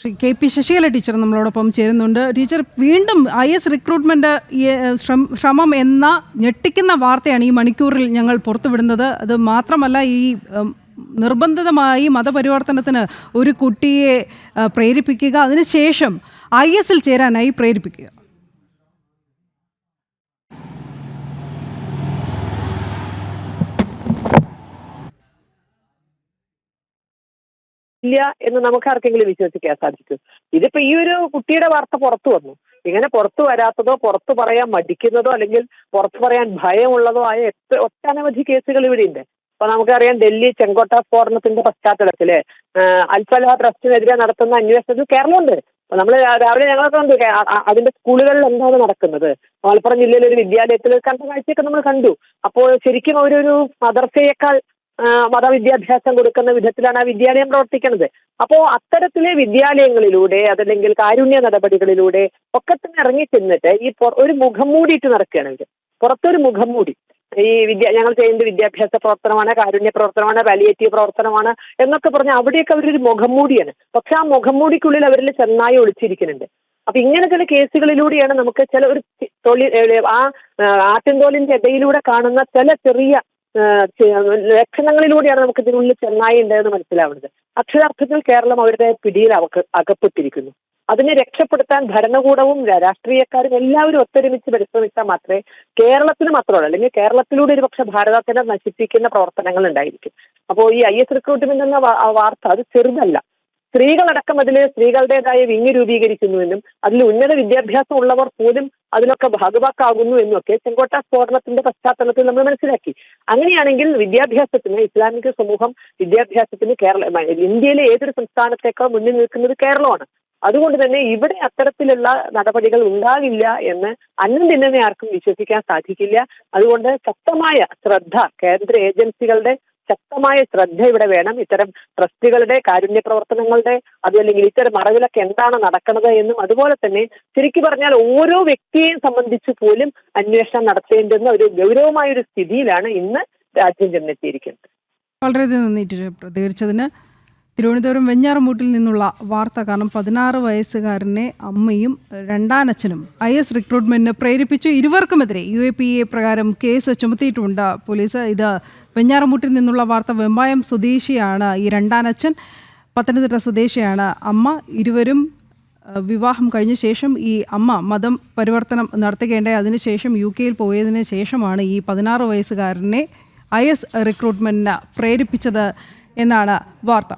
Shri K P Sasikala teacher നമ്മളോടൊപ്പം ചേരുന്നുണ്ട്. Teacher വീണ്ടും ഐ എസ് റിക്രൂട്ട്മെന്റ് ശ്രമം എന്ന ഞെട്ടിക്കുന്ന വാർത്തയാണ് ഈ മണിക്കൂറിൽ ഞങ്ങൾ പുറത്തുവിടുന്നത്. അത് മാത്രമല്ല ഈ നിർബന്ധിതമായി മതപരിവർത്തനത്തിന് ഒരു കുട്ടിയെ പ്രേരിപ്പിക്കുക അതിനുശേഷം ഐ എസിൽ ചേരാനായി പ്രേരിപ്പിക്കുക. ഇല്ല എന്ന് നമുക്ക് ആർക്കെങ്കിലും വിശ്വസിക്കാൻ സാധിക്കും ഇതിപ്പോ ഈ ഒരു കുട്ടിയുടെ വാർത്ത പുറത്തു വന്നു. ഇങ്ങനെ പുറത്തു വരാത്തതോ പുറത്തു പറയാൻ മടിക്കുന്നതോ അല്ലെങ്കിൽ പുറത്തു പറയാൻ ഭയമുള്ളതോ ആയ എത്ര ഒട്ടനവധി കേസുകൾ ഇവിടെ ഉണ്ട് അപ്പൊ നമുക്കറിയാം ഡൽഹി ചെങ്കോട്ട സ്ഫോടനത്തിന്റെ പശ്ചാത്തലത്തിൽ അൽഫല ട്രസ്റ്റിനെതിരെ നടത്തുന്ന അന്വേഷണത്തിൽ കേരളമുണ്ട്. അപ്പൊ നമ്മൾ രാവിലെ ഞങ്ങളൊക്കെ കണ്ടു അതിന്റെ സ്കൂളുകളിൽ എന്താണ് നടക്കുന്നത്? മലപ്പുറം ജില്ലയിലെ ഒരു വിദ്യാലയത്തിൽ കണ്ട കാഴ്ചയൊക്കെ നമ്മൾ കണ്ടു. അപ്പോൾ ശരിക്കും അവരൊരു മദർസയേക്കാൾ മതവിദ്യാഭ്യാസം കൊടുക്കുന്ന വിധത്തിലാണ് ആ വിദ്യാലയം പ്രവർത്തിക്കുന്നത്. അപ്പോ അത്തരത്തിലെ വിദ്യാലയങ്ങളിലൂടെ അതല്ലെങ്കിൽ കാരുണ്യ നടപടികളിലൂടെ ഒക്കെ തന്നെ ഇറങ്ങി ചെന്നിട്ട് ഈ ഒരു മുഖം മൂടിയിട്ട് നടക്കുകയാണെങ്കിൽ പുറത്തൊരു മുഖം മൂടി ഈ വിദ്യ ഞങ്ങൾ ചെയ്യുന്ന വിദ്യാഭ്യാസ പ്രവർത്തനമാണ് കാരുണ്യ പ്രവർത്തനമാണ് വാലിയേറ്റീവ് പ്രവർത്തനമാണ് എന്നൊക്കെ പറഞ്ഞ് അവിടെയൊക്കെ അവരൊരു മുഖം മൂടിയാണ്. പക്ഷെ ആ മുഖം മൂടിക്കുള്ളിൽ അവരിൽ ചെന്നായി ഒളിച്ചിരിക്കുന്നുണ്ട്. അപ്പൊ ഇങ്ങനെ ചില കേസുകളിലൂടെയാണ് നമുക്ക് ചില ഒരു തൊഴിൽ ആ ആട്ടിൻതോലിന്റെ ഇടയിലൂടെ കാണുന്ന ചില ചെറിയ ലക്ഷണങ്ങളിലൂടെയാണ് നമുക്ക് ഇതിനുള്ളിൽ ചെന്നായി ഉണ്ടെന്ന് മനസ്സിലാവുന്നത്. അക്ഷരാർത്ഥത്തിൽ കേരളം അവരുടെ പിടിയിൽ അകപ്പെട്ടിരിക്കുന്നു. അതിനെ രക്ഷപ്പെടുത്താൻ ഭരണകൂടവും രാഷ്ട്രീയക്കാരും എല്ലാവരും ഒത്തൊരുമിച്ച് പരിശ്രമിച്ചാൽ മാത്രമേ കേരളത്തിന് മാത്രമല്ല അല്ലെങ്കിൽ കേരളത്തിലൂടെ ഒരുപക്ഷെ ഭാരതത്തിനെ നശിപ്പിക്കുന്ന പ്രവർത്തനങ്ങൾ ഉണ്ടായിരിക്കും. അപ്പോൾ ഈ ഐ എസ് റിക്രൂട്ട്മെന്റ് എന്ന വാർത്ത അത് ചെറുതല്ല. സ്ത്രീകളടക്കം അതിൽ സ്ത്രീകളുടേതായ വിങ് രൂപീകരിക്കുന്നുവെന്നും അതിൽ ഉന്നത വിദ്യാഭ്യാസം ഉള്ളവർ പോലും അതിലൊക്കെ ഭാഗവാക്കാകുന്നു എന്നൊക്കെ ചെങ്കോട്ട സ്ഫോടനത്തിന്റെ പശ്ചാത്തലത്തിൽ നമ്മൾ മനസ്സിലാക്കി. അങ്ങനെയാണെങ്കിൽ വിദ്യാഭ്യാസത്തിന് ഇസ്ലാമിക സമൂഹം വിദ്യാഭ്യാസത്തിന് കേരളം ഇന്ത്യയിലെ ഏതൊരു സംസ്ഥാനത്തേക്കാൾ മുന്നിൽ നിൽക്കുന്നത് കേരളമാണ്. അതുകൊണ്ട് തന്നെ ഇവിടെ അത്തരത്തിലുള്ള നടപടികൾ ഉണ്ടാകില്ല എന്ന് അന്നും തന്നെ ആർക്കും വിശ്വസിക്കാൻ സാധിക്കില്ല. അതുകൊണ്ട് ശക്തമായ ശ്രദ്ധ കേന്ദ്ര ഏജൻസികളുടെ ശക്തമായ ശ്രദ്ധ ഇവിടെ വേണം. ഇത്തരം ട്രസ്റ്റുകളുടെ കാരുണ്യ പ്രവർത്തനങ്ങളുടെ അതുമല്ലെങ്കിൽ ഇത്തരം മറവിലൊക്കെ എന്താണ് നടക്കുന്നത് എന്നും അതുപോലെ തന്നെ ശരിക്കും പറഞ്ഞാൽ ഓരോ വ്യക്തിയെയും സംബന്ധിച്ച് പോലും അന്വേഷണം നടത്തേണ്ടുന്ന ഒരു ഗൗരവമായ ഒരു സ്ഥിതിയിലാണ് ഇന്ന് രാജ്യം ചെന്നെത്തിയിരിക്കുന്നത്. വളരെയധികം നന്ദി പ്രതികരിച്ചതിന് തിരുവനന്തപുരം വെഞ്ഞാറമൂട്ടിൽ നിന്നുള്ള വാർത്ത കാരണം പതിനാറ് വയസ്സുകാരനെ അമ്മയും രണ്ടാനച്ഛനും ഐ എസ് റിക്രൂട്ട്മെന്റിന് പ്രേരിപ്പിച്ചു. ഇരുവർക്കുമെതിരെ യു എ പി എ പ്രകാരം കേസ് ചുമത്തിയിട്ടുണ്ട്. പോലീസ് ഇത് വെഞ്ഞാറമൂട്ടിൽ നിന്നുള്ള വാർത്ത വെമ്പായം സ്വദേശിയാണ് ഈ രണ്ടാനച്ഛൻ. പത്തനംതിട്ട സ്വദേശിയാണ് അമ്മ. ഇരുവരും വിവാഹം കഴിഞ്ഞ ശേഷം ഈ അമ്മ മതം പരിവർത്തനം നടത്തുകയുണ്ടായി. അതിനുശേഷം യു കെയിൽ പോയതിനു ശേഷമാണ് ഈ പതിനാറ് വയസ്സുകാരനെ ഐ എസ് റിക്രൂട്ട്മെന്റിന് പ്രേരിപ്പിച്ചത് എന്നാണ് വാർത്ത.